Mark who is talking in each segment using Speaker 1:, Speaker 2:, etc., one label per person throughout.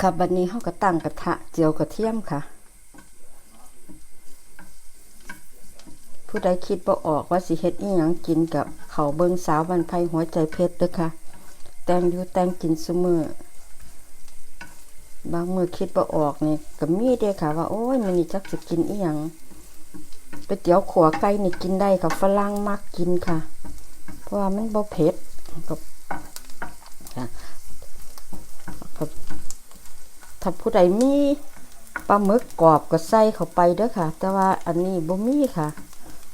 Speaker 1: ค่ะบัดนี้เขาก็ตั้งกระทะเจียวกระเทียมค่ะ ผู้ใดคิดบ่ออกว่าสิเฮ็ดอีหยังกินกับเขาเบิงสาววันไพหัวใจเพชรเด้อค่ะ แตงอยู่แตงกินซุมือบางมือคิดบ่ออกนี่ก็มีเด้ค่ะ ว่าโอ้ยมื้อนี้จักสิกินอีหยังก๋วยเตี๋ยวขัวไก่นี่กินได้ค่ะฝรั่งมักกินค่ะ เพราะว่ามันบ่เผ็ดกับค่ะกับ ถ้าผู้ใดมีปลาหมึกกรอบก็ใส่เข้าไปเด้อค่ะ แต่ว่าอันนี้บ่มีค่ะ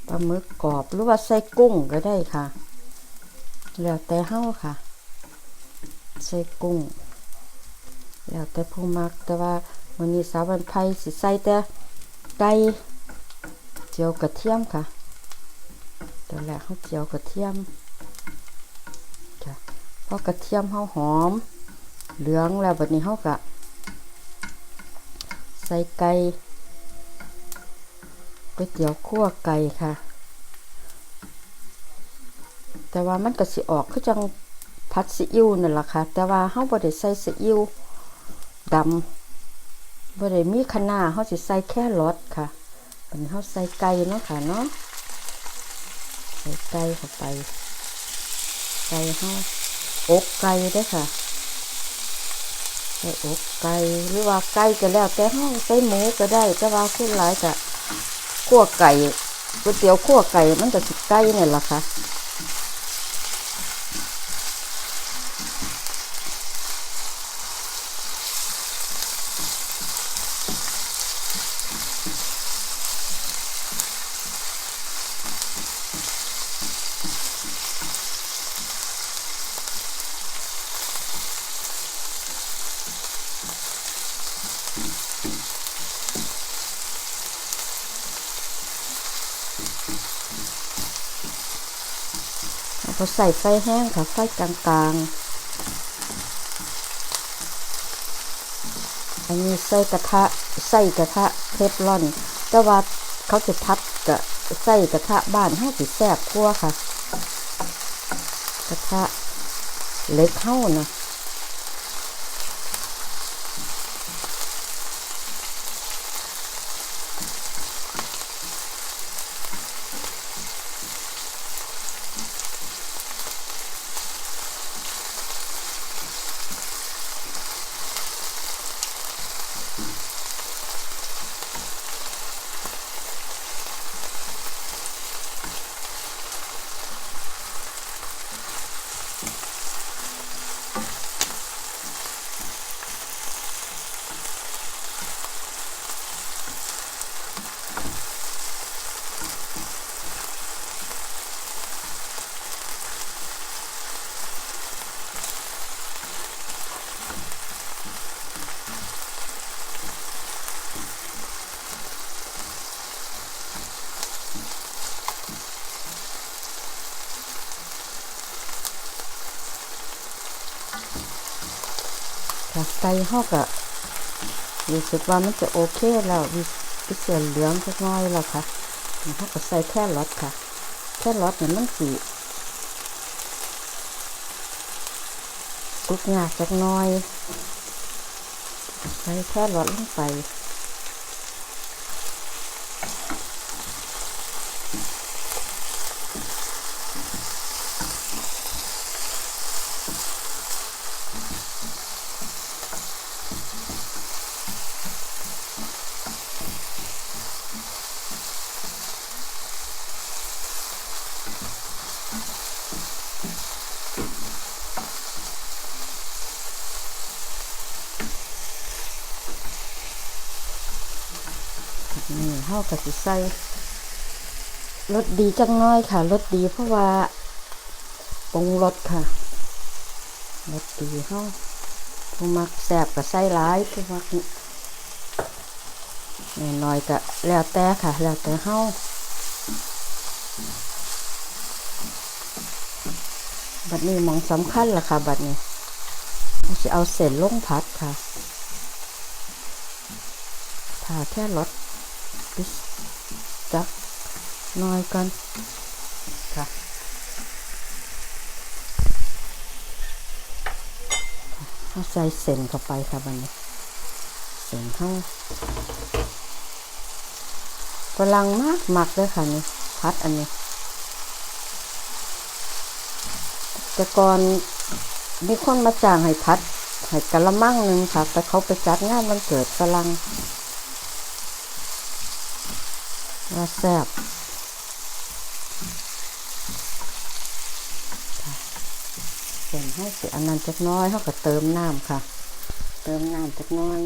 Speaker 1: ปลาหมึกกรอบหรือว่าใส่กุ้งก็ได้ค่ะ แล้วแต่เฮาค่ะ ใส่กุ้ง แล้วแต่ผู้มักแต่ว่าวันนี้สาววันไพสิใส่แต่ไก่เจียวกระเทียมค่ะตอนแรกเฮาเจียวกระเทียมค่ะพอกระเทียมเฮาหอม เหลืองแล้วบัดนี้เฮาก็ ใส่ไก่ก๋วยเตี๋ยวคั่วไก่ค่ะ แต่ว่ามันก็สิออกคือจังผัดซีอิ๊วนั่นแหละค่ะ แต่ว่าเฮาบ่ได้ใส่ซีอิ๊วดำบ่ได้มีคะน้าเฮาสิใส่แค่รสค่ะบัดนี้เฮาใส่ไก่เนาะค่ะเนาะใส่ไก่เข้าไปไก่เฮาอกไก่เด้ค่ะ ใส่อกไก่หรือว่าไก่ก็แล้ว แต่ห้องใส่หมูก็ได้แต่ว่าคนหลายกะขั้วไก่ก๋วยเตี๋ยวขั่วไก่มันก็สิไก่นี่ล่ะค่ะ แล้วก็ใส่ไฟแห้งค่ะ ไฟกลางๆ อันนี้ใส่กระทะใส่กระทะเทฟลอน แต่ว่าเขาจะทับกับใส่กระทะบ้านให้สิแซ่บคั่วค่ะ กระทะเล็กเข้านะ ค่ะไก่ฮอกอะรู้สึกว่ามันจะโอเคแล้วมีมีเสียเหลืองจักน้อยแล้วค่ะเขาก็ใส่แค่รสค่ะ แค่รสเนี่ยมันสีกุกงากจักน้อย ใส่แค่รสลงไป นี่เฮาก็สิใส่รสดีจังน้อยค่ะรสดีเพราะว่าปรุงรสค่ะรสดีเฮาผู้มักแซ่บก็ใส่หลายผู้มักน้อยๆก็แล้วแต่ค่ะ แล้วแต่เฮาบัดนี้มองสำคัญล่ะค่ะ บัดนี้เราสิเอาเส้นลงผัดค่ะถ้าแค่รส จักหน้อยก่อนค่ะเอาใส่เส้นเข้าไปค่ะบันนี้เส้นเฮาฝรั่งมากมักเลยค่ะนี่พัดอันนี้แต่ก่อนมีคนมาจ้างให้พัดให้กะละมังหนึ่งค่ะ แต่เขาไปจัดงานวันเกิดฝรั่ง ว่าแซ่บเส้นให้เสีอันนั้นจักน้อยเขาก็เติมน้ำค่ะ เติมน้ำจักน้อย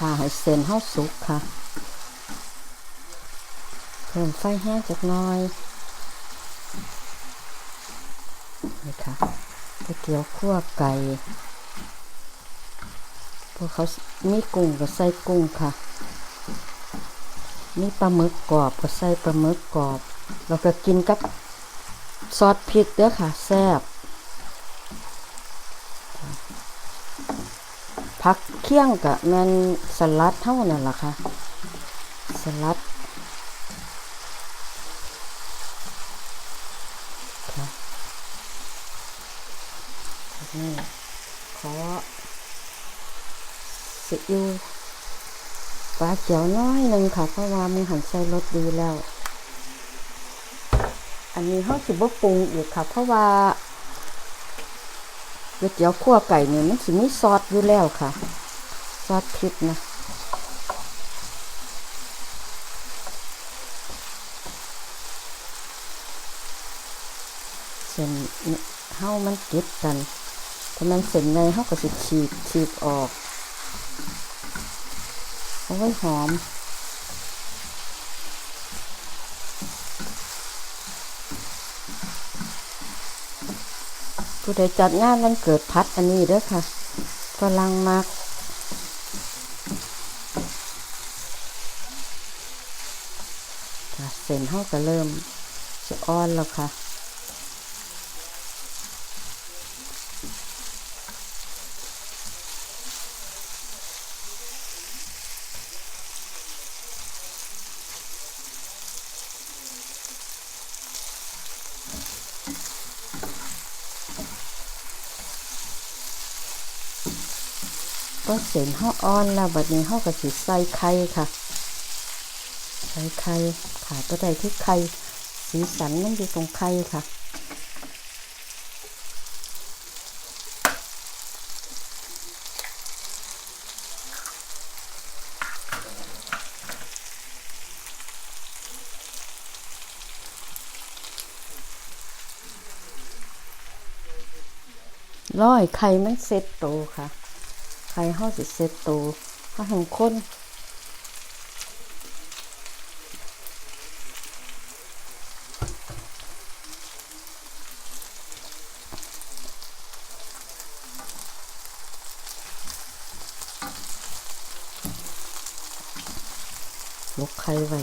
Speaker 1: ทาให้เส้นเฮาสุกค่ะ เพิ่มไฟแห้งจักหน้อย นี่ค่ะก๋วยเตี๋ยวคั่วไก่ พวกเขามีกุ้งก็ใส่กุ้งค่ะ มีปลาหมึกกรอบก็ใส่ปลาหมึกกรอบ เราก็กินกับซอสพริกเด้อค่ะ แซ่บ ผักเคี่ยงกับแมนสลัดเท่านั่นล่ะค่ะ สลัดค่ะนี่ขอซีอิ๊วปลาเขียวน้อยหนึ่งค่ะ เพราะว่ามันหันใส่รสดีแล้ว อันนี้เขาสิบ่ปรุงอีกค่ะ เพราะว่า ก๋วยเตี๋ยวคั่วไก่เนี่ยมันสิมีซอสอยู่แล้วค่ะ ซอสพริกนะเส้นเนี่ยเฮามันเก็บกันถ้ามันเส้นในเฮาก็สิฉีกฉีกออก โอ้ยหอม ผู้ใดจัดงานวันเกิดพัดอันนี้เด้อค่ะฝรั่งมากค่ะเส้นเฮาก็เริ่มจะอ่อนแล้วค่ะ ก็เส้นเฮาอ่อนแล้วบัดนี้เฮาก็สิใส่ไข่ค่ะ ใส่ไข่ขาตัวใดที่ไข่สีสันมันอยู่ตรงไข่ค่ะร้อยไข่มันเซ็ตโตค่ะ ไข่เฮาสิเซ็ตโตเฮาแห่งคนลุกไข่ไว้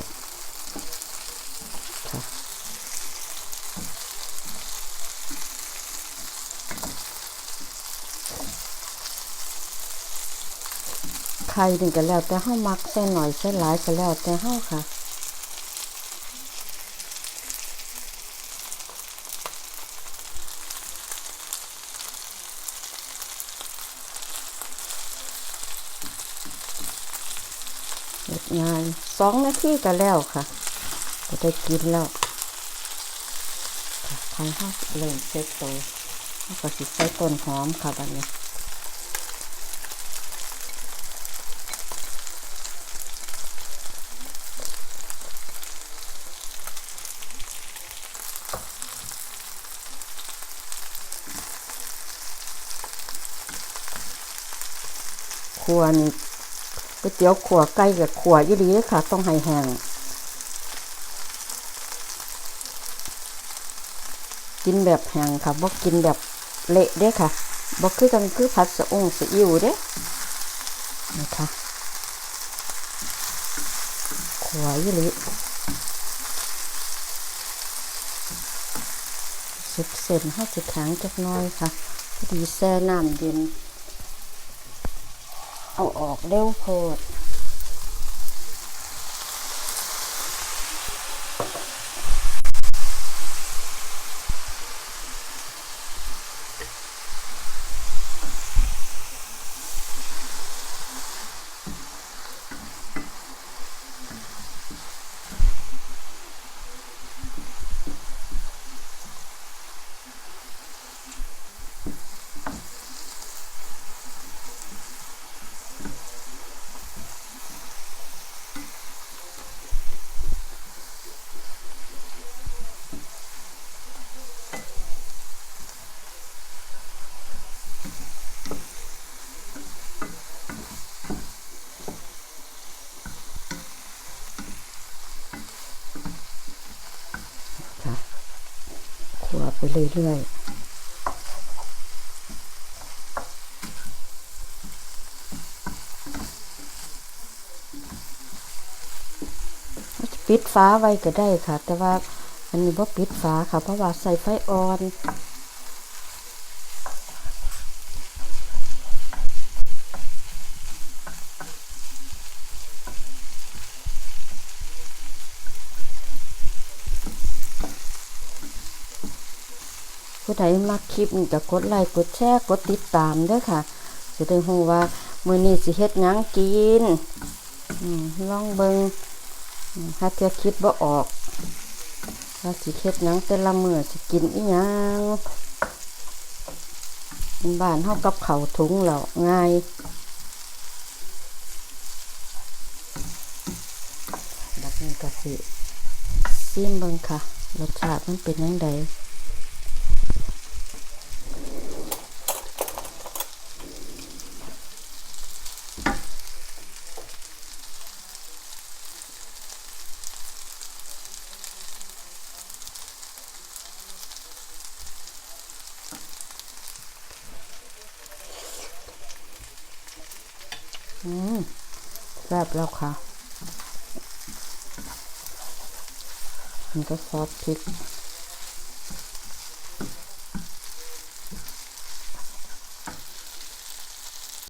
Speaker 1: ข่นี่ก็แล้วแต่เฮามักใส่หน่อยใส่หลายก็แล้วแต่เฮาค่ะเฮ็ดง่ายสองนาทีก็แล้วค่ะก็ได้กินแล้วค่ะไข่เฮาเริ่มเซ็ตโตเฮาก็สิใส่ต้นหอมค่ะบัดนี้ ครัวนี่ก๋วยเตี๋ยวขัวไก่กับขัวยี่ดีค่ะ ต้องให้แห้งกินแบบแห้งค่ะบ่กินแบบเละเด้ค่ะบ่คือกันคือผัดสะองสะอิ่วเด้นะคะขัวยี่ดีสุกเส้นเฮาสิขังจักน้อยค่ะพอดีแช่น้ำเย็น เอาออกเร็วโพด เรื่อยๆปิดฟ้าไว้ก็ได้ค่ะ แต่ว่าอันนี้บ่ปิดฟ้าค่ะ เพราะว่าใส่ไฟอ่อน ผู้ใดมักคลิปนี่ก็กดไลค์กดแชร์กดติดตามด้อค่ะจะได้รู้ว่ามื้อนี้สิเฮ็ดหยังกินลองเบิ่งถ้าเธอคิดบ่ออกว่าสิเฮ็ดหยังแต่ละมื้อสิกินอีหยังบ้านเฮากับเขาถุงแล้วง่ายบัดนี้ก็สิซิมเบิ่งค่ะรสชาติมันเป็นจังได แซ่บแล้วค่ะ มันก็ซอสพริก